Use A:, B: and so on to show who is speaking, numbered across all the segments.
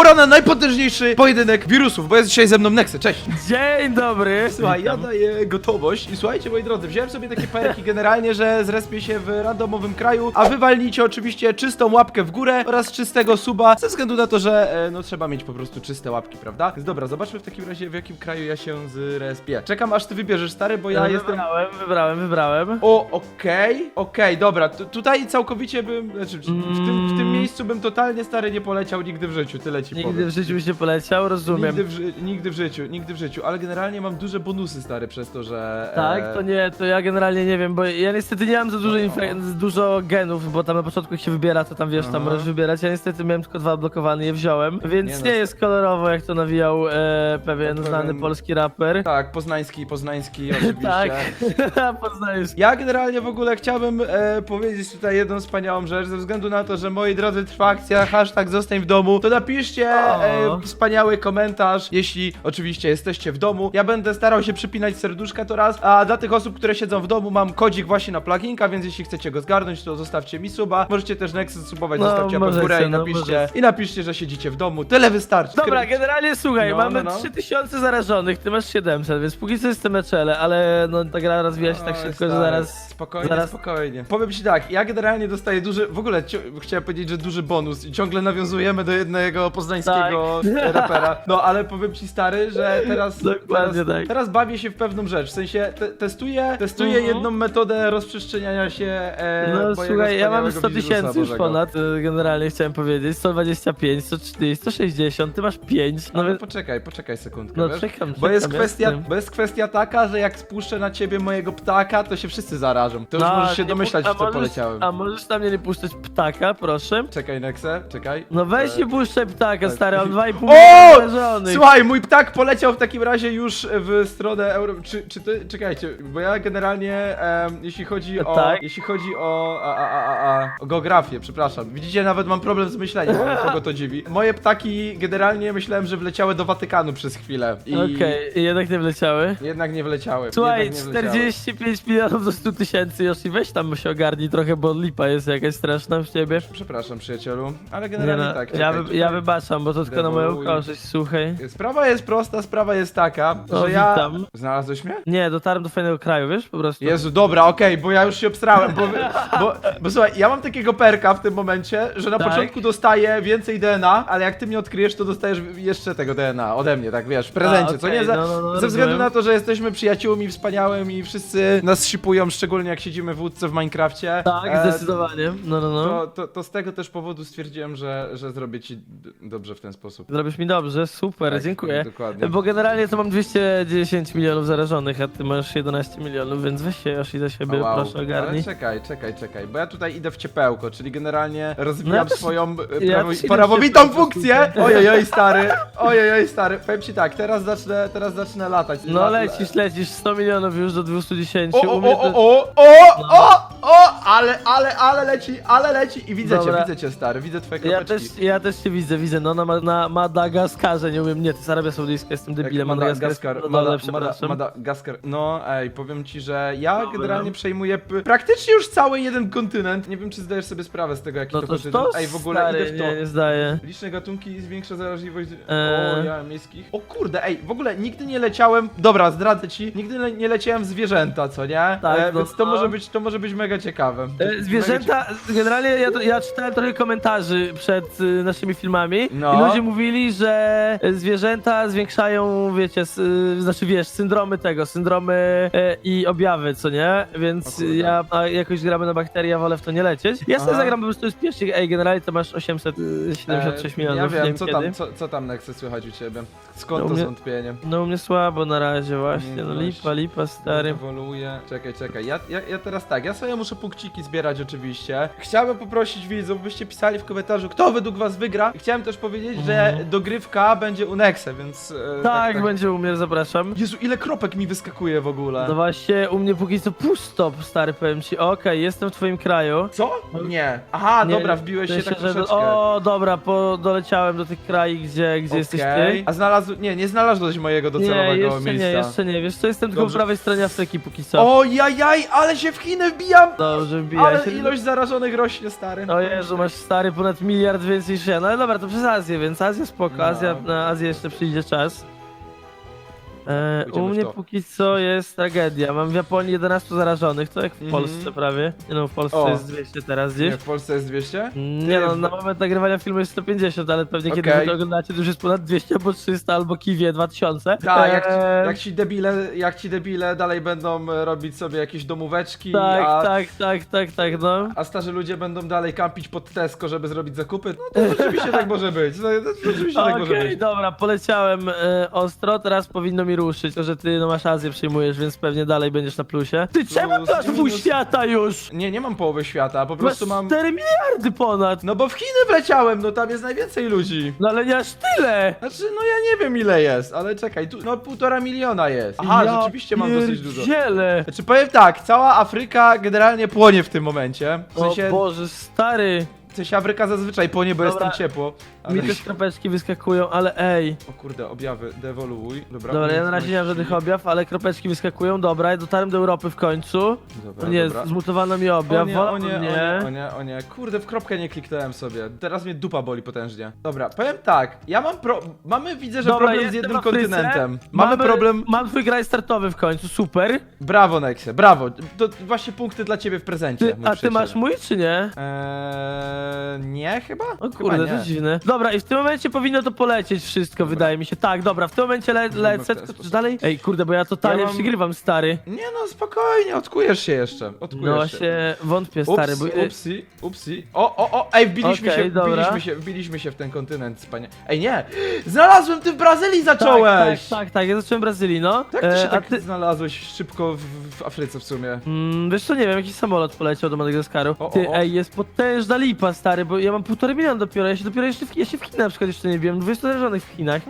A: pora na najpotężniejszy pojedynek wirusów, bo jest dzisiaj ze mną Nexe, cześć!
B: Dzień dobry!
A: Słuchaj, ja daję gotowość i słuchajcie moi drodzy, wziąłem sobie takie perki generalnie, że zrespię się w randomowym kraju, a wy walnijcie oczywiście czystą łapkę w górę oraz czystego suba, ze względu na to, że e, no trzeba mieć po prostu czyste łapki, prawda? Więc dobra, zobaczmy w takim razie w jakim kraju ja się zrespię. Czekam aż ty wybierzesz stary, bo ja jestem...
B: Wybrałem, wybrałem, wybrałem.
A: O, okej, okej, dobra, tu- tutaj całkowicie bym, znaczy w, w, tym, w tym miejscu bym totalnie stary nie poleciał nigdy w życiu, tyle ci
B: Nigdy
A: powiem.
B: w życiu mi się poleciał, rozumiem.
A: Nigdy w, ży- nigdy w życiu, nigdy w życiu, ale generalnie mam duże bonusy stary przez to, że...
B: Tak,
A: e,
B: to nie, to ja generalnie nie wiem, bo ja niestety nie mam za dużo, infe- za dużo genów, bo tam na początku jak się wybiera, to tam wiesz, tam
A: Aha.
B: możesz wybierać. Ja niestety miałem tylko dwa blokowane, je wziąłem, więc
A: Nie
B: nie,
A: no.
B: jest kolorowo, jak to nawijał e, pewien
A: To
B: znany
A: pewien-
B: polski raper.
A: Tak, poznański, poznański oczywiście.
B: Tak, poznajesz.
A: Ja generalnie w ogóle chciałbym e, powiedzieć tutaj jedną wspaniałą rzecz, ze względu na to, że moi drodzy trwa akcja hashtag zostań w domu, to napiszcie e,
B: O.
A: wspaniały komentarz, jeśli oczywiście jesteście w domu. Ja będę starał się przypinać serduszka to raz, a dla tych osób, które siedzą w domu mam kodzik właśnie na pluginka, więc jeśli chcecie go zgarnąć, to zostawcie mi suba. Możecie też Nexus subować,
B: No,
A: zostawcie łapę w górę
B: możecie,
A: i
B: no,
A: napiszcie,
B: możecie.
A: i napiszcie, że siedzicie w domu. Tyle wystarczy.
B: Dobra, generalnie słuchaj,
A: No,
B: mamy
A: no, no.
B: 3000 zarażonych, ty masz 700, więc póki co jestem na czele, ale no ta gra rozwija się tak
A: Oj,
B: szybko, że zaraz...
A: Spokojnie,
B: zaraz-
A: spokojnie. Powiem ci tak, ja generalnie dostaję duży. W ogóle cio- chciałem powiedzieć, że duży bonus i ciągle nawiązujemy do jednego poznańskiego rapera. No ale powiem ci stary, że teraz. Teraz,
B: tak.
A: teraz bawię się w pewną rzecz. W sensie te, testuję, testuję
B: Mhm.
A: jedną metodę rozprzestrzeniania się. E,
B: No słuchaj, ja mam
A: wspaniałego
B: 100
A: wirusa
B: tysięcy już ponad, y, generalnie chciałem powiedzieć, 125, 140, 160, ty masz 5, no
A: No
B: więc...
A: poczekaj, poczekaj sekundkę.
B: No
A: wiesz?
B: czekam,
A: Bo jest, kwestia, bo jest kwestia taka, że jak spuszczę na ciebie mojego ptaka, to się wszyscy zarażą. To już
B: No,
A: możesz się domyślać, w co
B: możesz-
A: poleciałem.
B: A możesz na mnie nie puszczać ptaka, proszę?
A: Czekaj, Nexe, czekaj.
B: No weź
A: E,
B: nie puszczaj ptaka,
A: tak.
B: stary, on 2,5
A: O!
B: miliona zarażonych.
A: Słuchaj, mój ptak poleciał w takim razie już w stronę Euro... Czy, czy ty... Czekajcie, bo ja generalnie, em, jeśli chodzi o...
B: Tak.
A: Jeśli chodzi o... A, a, a, a, a, o geografię, przepraszam. Widzicie, nawet mam problem z myśleniem, kogo to dziwi. Moje ptaki generalnie myślałem, że wleciały do Watykanu przez chwilę i...
B: Okej, i jednak nie wleciały.
A: Jednak nie wleciały.
B: Słuchaj,
A: jednak nie wleciały.
B: 45 milionów do 100 tysięcy, już i weź tam się ogarnij trochę, bo lipa jest jakaś straszna w ciebie.
A: Przepraszam, przyjacielu, ale
B: Nie
A: generalnie
B: no,
A: tak.
B: ja,
A: czekaj,
B: wy, ja wybaczam, bo to tylko na moją korzyść, słuchaj.
A: Sprawa jest prosta, sprawa jest taka,
B: O,
A: że ja...
B: witam.
A: Znalazłeś mnie?
B: Nie, dotarłem do fajnego kraju, wiesz, po prostu.
A: Jezu, dobra, okej, bo ja już się obstrałem, bo, bo, bo słuchaj, ja mam takiego perka w tym momencie, że na
B: Tak.
A: początku dostaję więcej DNA, ale jak ty mnie odkryjesz, to dostajesz jeszcze tego DNA ode mnie, tak wiesz, w prezencie, co
B: okej,
A: nie? Za,
B: no, no, no,
A: ze względu
B: rozumiem.
A: na to, że jesteśmy przyjaciółmi wspaniałymi i wszyscy nas shipują, szczególnie jak siedzimy w łódce w Minecrafcie.
B: Tak,
A: e,
B: zdecydowanie. No, no, no.
A: To, to, to z tego też powodu stwierdziłem, że, że zrobię ci d- dobrze w ten sposób.
B: Zrobisz mi dobrze, super,
A: Tak,
B: dziękuję.
A: Dokładnie.
B: Bo generalnie to mam 210 milionów zarażonych, a ty masz 11 milionów, więc weź się już i za siebie,
A: wow.
B: proszę ogarnij.
A: Ale czekaj, czekaj, czekaj, bo ja tutaj idę w ciepełko, czyli generalnie
B: No
A: rozwijam
B: ja też-
A: swoją e,
B: ja
A: prawo,
B: też idę w
A: prawowitą
B: ciepełko,
A: funkcję. Ojej, stary, ojej, stary. Powiem ci tak, teraz zacznę, teraz zacznę latać.
B: No lecisz, lecisz, 100 milionów już do 210.
A: O, o,
B: U mnie
A: o, o, o, o, o, o, ale, ale, ale leci, ale leci i widzę cię,
B: Dobra.
A: widzę cię, stary, widzę twoje
B: Ja
A: kropeczki.
B: też, ja też cię widzę, widzę, no na, Ma- na Madagaskarze, nie umiem, nie, to jest Arabia Saudyjska, jestem
A: Jak
B: debilem, Madagaskar,
A: Madagaskar,
B: no,
A: Mada,
B: dole,
A: Mada,
B: przepraszam.
A: Madagaskar. No, ej, powiem ci, że ja
B: Dobra.
A: generalnie przejmuję p- praktycznie już cały jeden kontynent. Nie wiem, czy zdajesz sobie sprawę z tego, jaki
B: No
A: to
B: to
A: kontynent.
B: to
A: Ej, w ogóle
B: stary,
A: idę w to.
B: nie, nie zdaję.
A: Liczne gatunki zwiększa zaraźliwość
B: Eee.
A: o, ja, miejskich. O kurde, ej, w ogóle nigdy nie leciałem. Dobra, zdradzę ci, nigdy le- nie leciałem w zwierzęta, co nie?
B: Tak,
A: e,
B: no
A: więc to
B: to-
A: może być, to może być mega ciekawe.
B: E, Zwierzęta, generalnie ja, to- ja czytałem trochę komentarzy przed y, naszymi filmami
A: No.
B: i ludzie mówili, że e, zwierzęta zwiększają, wiecie, s, y, znaczy wiesz, syndromy tego, syndromy e, i objawy, co nie?
A: O
B: Więc
A: kurde.
B: ja a jakoś gramy na bakterie, ja wolę w to nie lecieć. Ja sobie
A: Aha.
B: zagram po prostu z pierwszych, ej, generalnie to masz 876
A: E,
B: milionów,
A: Ja
B: nie
A: wiem, co
B: kiedy.
A: tam, co, co tam Nexus słychać u ciebie? Skąd
B: No,
A: to
B: mnie-
A: zwątpienie?
B: No u mnie słabo na razie właśnie, no lipa, lipa, stary.
A: Ewoluuje. Czekaj, czekaj. Ja, ja, ja teraz tak, ja sobie muszę punkciki zbierać oczywiście. Chciałbym poprosić widzów, byście pisali w komentarzu, kto według was wygra. I chciałem też powiedzieć, że
B: Mhm.
A: dogrywka będzie u Nexe, więc... e,
B: Tak, będzie u mnie, zapraszam.
A: Jezu, ile kropek mi wyskakuje w ogóle.
B: No właśnie, u mnie póki co pusto, stary, powiem ci. Okej, jestem w twoim kraju.
A: Co? Nie. Aha,
B: Nie,
A: dobra, wbiłeś
B: w
A: się
B: sensie,
A: tak
B: że
A: troszeczkę.
B: O, dobra, po, doleciałem do tych krajów, gdzie, gdzie jesteś
A: Okej.
B: ty.
A: A znalazł... Nie, nie znalazłeś mojego docelowego
B: Nie, jeszcze
A: miejsca.
B: nie, jeszcze nie, wiesz co, jestem tylko
A: Dobrze.
B: po prawej stronie Afryki póki co.
A: O jajaj, ale się w Chiny wbijam!
B: Dobrze, wbijaj
A: Ale
B: się.
A: ilość zarażonych rośnie, stary.
B: O Jezu, masz stary ponad miliard więcej niż ja. No ale dobra, to przesadzam. Azję, więc Azja spoko,
A: No.
B: Azja, na Azję jeszcze przyjdzie czas. E,
A: Pójdziemy
B: u
A: w
B: mnie
A: to.
B: póki co jest tragedia. Mam w Japonii 11 zarażonych, to jak w
A: Mhm.
B: Polsce prawie. Nie no, w Polsce
A: O.
B: jest 200 teraz gdzieś.
A: Nie, w Polsce jest 200?
B: Nie no, na moment nagrywania filmu jest 150, ale pewnie kiedy
A: Okej.
B: wy to oglądacie, to już jest ponad 200 albo 300 albo kiwie 2000.
A: Tak, jak,
B: Eee,
A: jak, ci debile, jak ci debile dalej będą e, robić sobie jakieś domóweczki,
B: Tak,
A: a,
B: tak, tak, tak, tak, no.
A: a starzy ludzie będą dalej kampić pod Tesco, żeby zrobić zakupy, no to rzeczywiście tak może być. No, to rzeczywiście tak może
B: Okej,
A: być.
B: dobra, poleciałem e, ostro, teraz powinno mi ruszyć. To, że ty no masz Azję przyjmujesz, więc pewnie dalej będziesz na plusie. Ty czemu
A: Plus
B: ty masz pół świata już?
A: Nie, nie mam połowy świata, po
B: Masz
A: prostu mam...
B: 4 miliardy ponad!
A: No bo w Chiny wleciałem, no tam jest najwięcej ludzi.
B: No ale nie aż tyle!
A: Znaczy, no ja nie wiem ile jest, ale czekaj, tu no półtora miliona jest. Aha,
B: Ja
A: rzeczywiście mam dosyć dużo.
B: pierdzielę.
A: Znaczy powiem tak, cała Afryka generalnie płonie w tym momencie. W
B: O
A: sensie,
B: Boże, stary!
A: Sensie Afryka zazwyczaj płonie, bo
B: Dobra.
A: jest tam ciepło. Ale...
B: Mi też kropeczki wyskakują, ale ej.
A: O kurde, objawy, dewoluuj. Dobra,
B: Dobra, ja na razie nie mam żadnych objaw, ale kropeczki wyskakują. Dobra, ja dotarłem do Europy w końcu.
A: Dobra,
B: O nie,
A: dobra.
B: zmutowano mi
A: O
B: objaw.
A: nie, o nie, o nie, o nie, o nie. Kurde, w kropkę nie kliknąłem sobie. Teraz mnie dupa boli potężnie. Dobra, powiem tak. Ja mam pro... Mamy, widzę, że
B: Dobra,
A: problem z
B: jestem
A: jednym
B: Afryce.
A: kontynentem. Mamy, problem...
B: Mam twój graj startowy w końcu, super.
A: Brawo, Nexie, brawo. To właśnie punkty dla ciebie w prezencie,
B: Ty,
A: mój
B: a ty masz mój czy nie?
A: Eee, nie, chyba?
B: O
A: Chyba
B: kurde,
A: nie.
B: to dziwne. Dobra, i w tym momencie powinno to polecieć wszystko, wydaje mi się. Tak, dobra, w tym momencie le lecę,
A: ten sposób.
B: dalej? Ej, kurde, bo ja totalnie
A: Ja mam-
B: przygrywam, stary.
A: Nie no, spokojnie, odkujesz się jeszcze. Odkujesz
B: No
A: się.
B: właśnie, wątpię, stary, bo...
A: Upsi, upsi, upsi. O, o, o, ej, wbiliśmy
B: Okej,
A: się,
B: dobra.
A: wbiliśmy się, wbiliśmy się w ten kontynent, panie. Ej, nie! Znalazłem, ty w Brazylii
B: Tak,
A: zacząłeś!
B: tak, tak, tak, ja zacząłem w Brazylii, no.
A: Jak ty się
B: E,
A: tak
B: a ty...
A: znalazłeś szybko w, w Afryce w sumie?
B: Mm, wiesz co, nie wiem, jakiś samolot poleciał do Madagaskaru.
A: O, o,
B: Ty,
A: o.
B: ej, jest potężna lipa, stary, bo ja mam półtorej miliona dopiero, ja się dopiero jeszcze w, ja się w Chinach na przykład jeszcze nie wiem, 20 zarażonych w Chinach.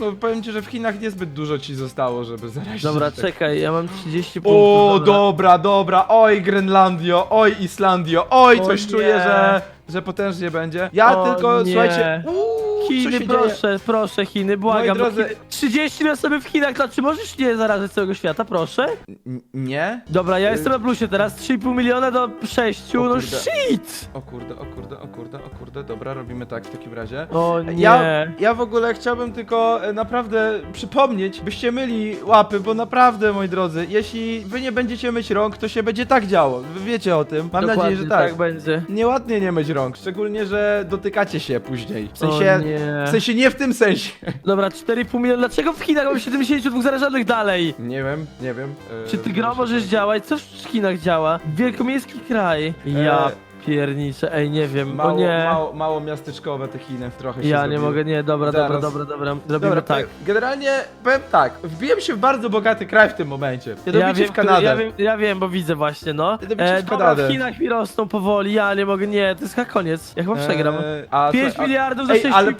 A: No, powiem ci, że w Chinach niezbyt dużo ci zostało, żeby zarazić.
B: Dobra,
A: tak.
B: czekaj, ja mam 30 punktów.
A: O,
B: dobra.
A: dobra, oj Grenlandio, oj Islandio, oj,
B: O
A: coś
B: nie.
A: czuję, że, że potężnie będzie. Ja
B: O
A: tylko,
B: nie.
A: słuchajcie, uuu,
B: Chiny,
A: się dzieje?
B: proszę, proszę, Chiny, błagam.
A: Moi drodzy-
B: Chiny, 30 na sobie w Chinach, to czy możesz nie zarażać całego świata, proszę?
A: N- Nie?
B: Dobra, ja
A: Y-
B: jestem na plusie teraz, 3,5 miliona do 6,
A: O
B: no
A: kurde.
B: shit!
A: O kurde, o kurde, o kurde, o kurde, dobra, robimy tak w takim razie.
B: O nie.
A: Ja, ja w ogóle chciałbym tylko e, naprawdę przypomnieć, byście myli łapy, bo naprawdę, moi drodzy, jeśli wy nie będziecie myć rąk, to się będzie tak działo. Wy wiecie o tym. Mam
B: Dokładnie
A: nadzieję, że tak.
B: tak będzie.
A: Nieładnie nie myć rąk, szczególnie, że dotykacie się później. W
B: O
A: sensie,
B: nie.
A: W sensie nie w tym sensie.
B: Dobra, 4,5 miliona, dlaczego w Chinach mam 72 zarażonych dalej?
A: Nie wiem, nie wiem. e,
B: Czy ty gra
A: muszę-
B: możesz działać? Co w Chinach działa? Wielkomiejski kraj. Ja pierniczę, ej, nie wiem,
A: Mało,
B: o nie.
A: mało, mało miasteczkowe te Chiny trochę się
B: Ja nie
A: zrobiły.
B: mogę, nie, dobra, dobra,
A: Zaraz.
B: dobra, dobra, robimy
A: Dobra,
B: tak.
A: Generalnie powiem tak, wbiłem się w bardzo bogaty kraj w tym momencie.
B: Ja wiem,
A: w Kanadę.
B: Ja wiem, ja wiem, bo widzę właśnie, no.
A: Mianowicie w
B: dobra,
A: Kanadę.
B: w Chinach mi rosną powoli, ja nie mogę, nie, to jest chyba koniec. Ja chyba przegram.
A: Eee, a,
B: 5
A: słuchaj, a-
B: miliardów za
A: Ej,
B: 6,5.
A: ale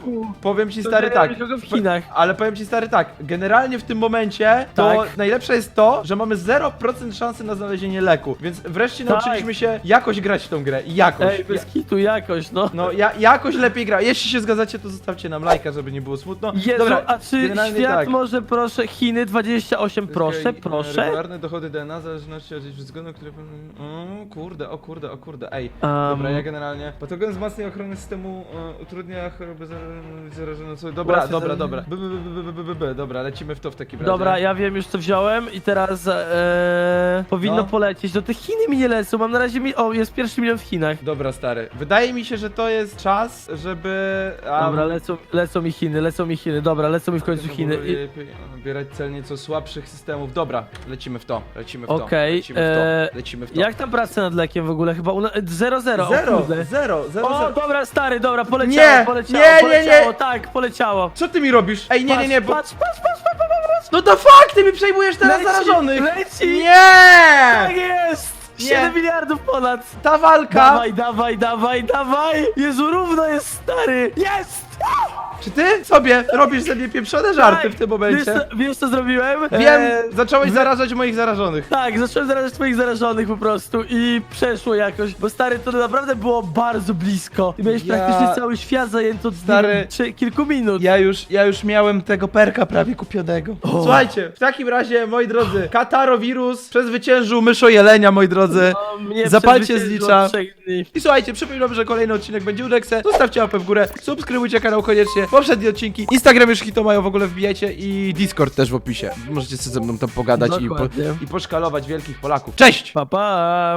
A: powiem ci stary tak.
B: W Chinach.
A: Ale powiem ci stary tak, generalnie w tym momencie to
B: Tak.
A: najlepsze jest to, że mamy 0% szansy na znalezienie leku, więc wreszcie
B: Tak.
A: nauczyliśmy się jakoś grać w tą grę i jakoś.
B: Ej, bez kitu jakoś, no.
A: No ja, jakoś lepiej gra. Jeśli się zgadzacie, to zostawcie nam lajka, żeby nie było smutno.
B: Jezu,
A: Dobra,
B: a czy
A: generalnie
B: świat
A: tak.
B: może, proszę, Chiny 28, proszę,
A: Okej,
B: proszę?
A: Regularne dochody DNA w zależności od liczby zgonów, które... O kurde, o kurde, o kurde, ej.
B: Um,
A: Dobra, ja generalnie. Patogen wzmacnia ochronę systemu, e, utrudnia choroby zar- zarażone. co- Dobra,
B: Właśnie
A: dobra,
B: zarażone.
A: dobra. B, b, b, b, b, b, b, Dobra, lecimy w to w takim razie.
B: Dobra, ja wiem już co wziąłem i teraz e, powinno
A: No.
B: polecieć. No te Chiny mi nie lecą, mam na razie mi... O, jest pierwszy milion w Chinach.
A: Dobra, stary. Wydaje mi się, że to jest czas, żeby. a,
B: Dobra, lecą, lecą mi Chiny, lecą mi Chiny, dobra, lecą mi w końcu Chiny. I,
A: lepiej Nabierać cel nieco słabszych systemów. Dobra, lecimy w to, lecimy w to.
B: Okej,
A: lecimy w
B: e,
A: to. Lecimy w to.
B: jak tam prace nad lekiem w ogóle? Chyba u na... 0-0,
A: Zero,
B: o
A: zero, zero, zero,
B: O,
A: zero.
B: dobra, stary, dobra, poleciało,
A: Nie,
B: poleciało,
A: nie, nie,
B: poleciało,
A: nie.
B: tak, poleciało.
A: Co ty mi robisz? Ej, nie, nie, nie, bo.
B: Patrz, patrz, patrz, patrz, patrz, patrz.
A: No to fuck, ty mi przejmujesz teraz
B: Leci,
A: zarażonych!
B: leci.
A: Nie!
B: Tak jest!
A: Nie.
B: 7 miliardów ponad!
A: Ta walka!
B: Dawaj, dawaj, dawaj, dawaj! Jezu, równo jest, stary! Jest!
A: Czy ty sobie robisz ze mnie pieprzone żarty
B: Tak.
A: w tym momencie?
B: Wiesz, co- wiesz co zrobiłem?
A: Wiem,
B: Eee,
A: zacząłeś zarażać moich zarażonych.
B: tak, zacząłem zarażać twoich zarażonych po prostu i przeszło jakoś, bo stary, to naprawdę było bardzo blisko. I miałeś
A: Ja-
B: praktycznie cały świat zajęty od
A: Stary,
B: wiem, trzy, kilku minut.
A: Ja już, ja już miałem tego perka prawie kupionego.
B: O.
A: Słuchajcie, w takim razie, moi drodzy, katarowirus przezwyciężył myszojelenia, moi drodzy.
B: No, mnie
A: Zapalcie
B: przezwyciężyło
A: zlicza.
B: od trzech dni.
A: I słuchajcie, przypominam, że kolejny odcinek będzie u Nexe. Zostawcie łapę w górę, subskrybujcie kanał. koniecznie, poprzednie odcinki, Instagram już hito mają, w ogóle wbijajcie i Discord też w opisie. Możecie sobie ze mną tam pogadać i, po,
B: Dokładnie.
A: i poszkalować wielkich Polaków. Cześć!
B: Pa, pa.